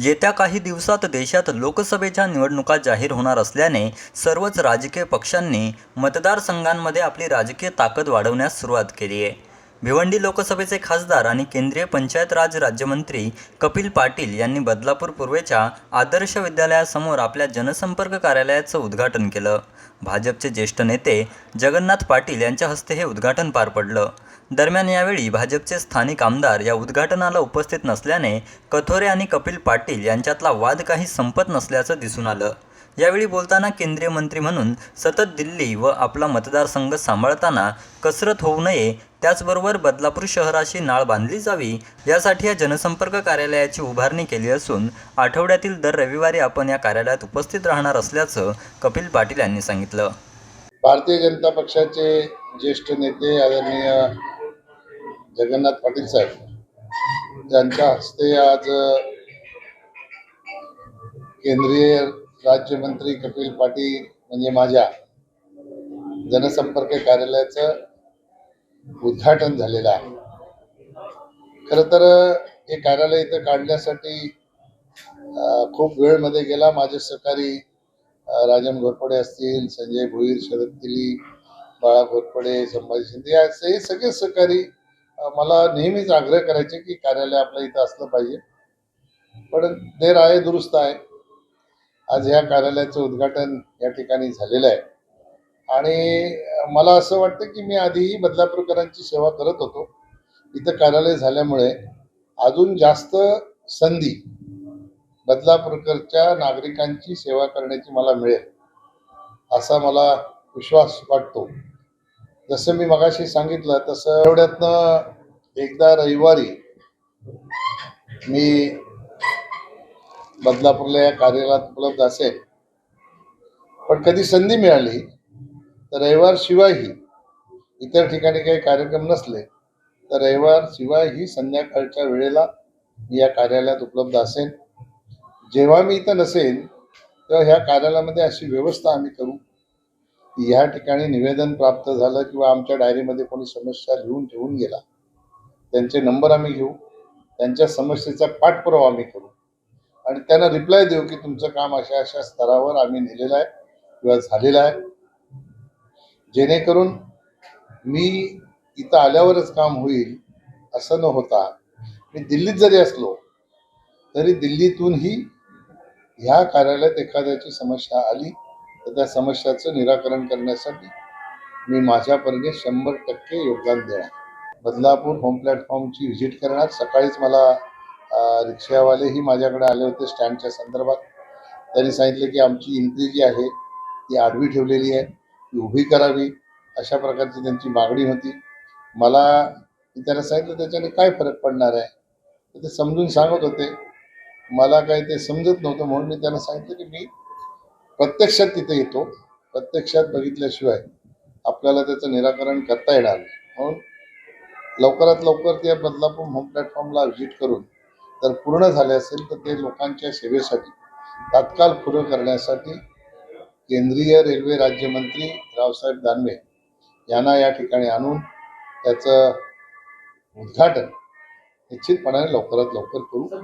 येत्या काही दिवसात देशात लोकसभेच्या निवडणुका जाहीर होणार असल्याने सर्वच राजकीय पक्षांनी मतदारसंघांमध्ये आपली राजकीय ताकद वाढवण्यास सुरुवात केली आहे. भिवंडी लोकसभेचे खासदार आणि केंद्रीय पंचायत राज राज्यमंत्री कपिल पाटील यांनी बदलापूर पूर्वेच्या आदर्श विद्यालयासमोर आपल्या जनसंपर्क कार्यालयाचं उद्घाटन केलं. भाजपचे ज्येष्ठ नेते जगन्नाथ पाटील यांच्या हस्ते हे उद्घाटन पार पडलं. दरम्यान यावेळी भाजपचे स्थानिक आमदार या उद्घाटनाला उपस्थित नसल्याने कथोरे आणि कपिल पाटील यांच्यातला वाद काही संपत नसल्याचं दिसून आलं. यावेळी बोलताना केंद्रीय मंत्री म्हणून सतत दिल्ली व आपला मतदारसंघ सांभाळताना कसरत होऊ नये त्याचबरोबर बदलापूर शहराशी नाळ बांधली जावी यासाठी या जनसंपर्क कार्यालयाची उभारणी केली असून आठवड्यातील दर रविवारी आपण या कार्यालयात उपस्थित राहणार असल्याचं कपिल पाटील यांनी सांगितलं. भारतीय जनता पक्षाचे ज्येष्ठ नेते आदरणीय जगन्नाथ पाटील साहेब यांच्या हस्ते आज केंद्रीय राज्यमंत्री कपिल पाटील म्हणजे माझ्या जनसंपर्क कार्यालयाचं उद्घाटन झालेलं आहे. खर तर हे कार्यालय इथं काढण्यासाठी खूप वेळमध्ये गेला. माझे सहकारी राजन घोरपडे असतील संजय भोईर शरद तिली बाळा घोरपडे संभाजी शिंदे असे सगळे सहकारी मला नेहमीच आग्रह करायचे की कार्यालय आपलं इथं असलं पाहिजे. पण देर आहे दुरुस्त आहे. आज ह्या कार्यालयाचं उद्घाटन या ठिकाणी झालेलं आहे. आणि मला असं वाटतं की मी आधीही बदलापूरकरांची सेवा करत होतो. इथं कार्यालय झाल्यामुळे अजून जास्त संधी बदलापूरकरच्या नागरिकांची सेवा करण्याची मला मिळेल असा मला विश्वास वाटतो. जसं मी मगाशी सांगितलं तसं एवढ्यातनं एकदा रविवारी मी बदलापूरला या कार्यालयात उपलब्ध असेल. पण कधी संधी मिळाली तर रविवार शिवायही इतर ठिकाणी काही कार्यक्रम नसले तर रविवार शिवाय ही संध्याकाळच्या वेळेला मी या कार्यालयात उपलब्ध असेल जेव्हा मी इथं नसेन तेव्हा ह्या कार्यालयामध्ये अशी व्यवस्था आम्ही करू. या ह्या ठिकाणी निवेदन प्राप्त झालं किंवा आमच्या डायरीमध्ये कोणी समस्या लिहून ठेवून गेला त्यांचे नंबर आम्ही घेऊ त्यांच्या समस्येचा पाठपुरावा आम्ही करू. आणि त्यांना रिप्लाय देऊ की तुमचं काम अशा अशा स्तरावर आम्ही नेलेलं आहे किंवा झालेलं आहे. जेणेकरून मी इथं आल्यावरच काम होईल असं न होता मी दिल्लीत जरी असलो तरी दिल्लीतूनही ह्या कार्यालयात एखाद्याची समस्या आली तर त्या समस्याचं निराकरण करण्यासाठी मी माझ्यापरीने शंभर टक्के योगदान देणार बदलापूर होम प्लॅटफॉर्मची व्हिजिट करणार सकाळीच मला रिक्षावालेही माझ्याकडे आले होते स्टँडच्या संदर्भात. त्यांनी सांगितलं की आमची एंट्री जी आहे ती आडवी ठेवलेली आहे ती उभी करावी अशा प्रकारची त्यांची मागणी होती. मला मी त्यांना सांगितलं त्याच्याने काय फरक पडणार आहे? तर ते समजून सांगत होते. मला काही ते समजत नव्हतं म्हणून मी त्यांना सांगितलं की मी प्रत्यक्षात तिथे येतो. प्रत्यक्षात बघितल्याशिवाय आपल्याला त्याचं निराकरण करता येणार नाही. म्हणून लवकरात लवकर त्या बदलापूर होम प्लॅटफॉर्मला व्हिजिट करून जर पूर्ण झाले असेल तर ते लोकांच्या सेवेसाठी तात्काळ पुरं करण्यासाठी केंद्रीय रेल्वे राज्यमंत्री रावसाहेब दानवे यांना या ठिकाणी आणून त्याचं उद्घाटन निश्चितपणाने लवकरात लवकर करू.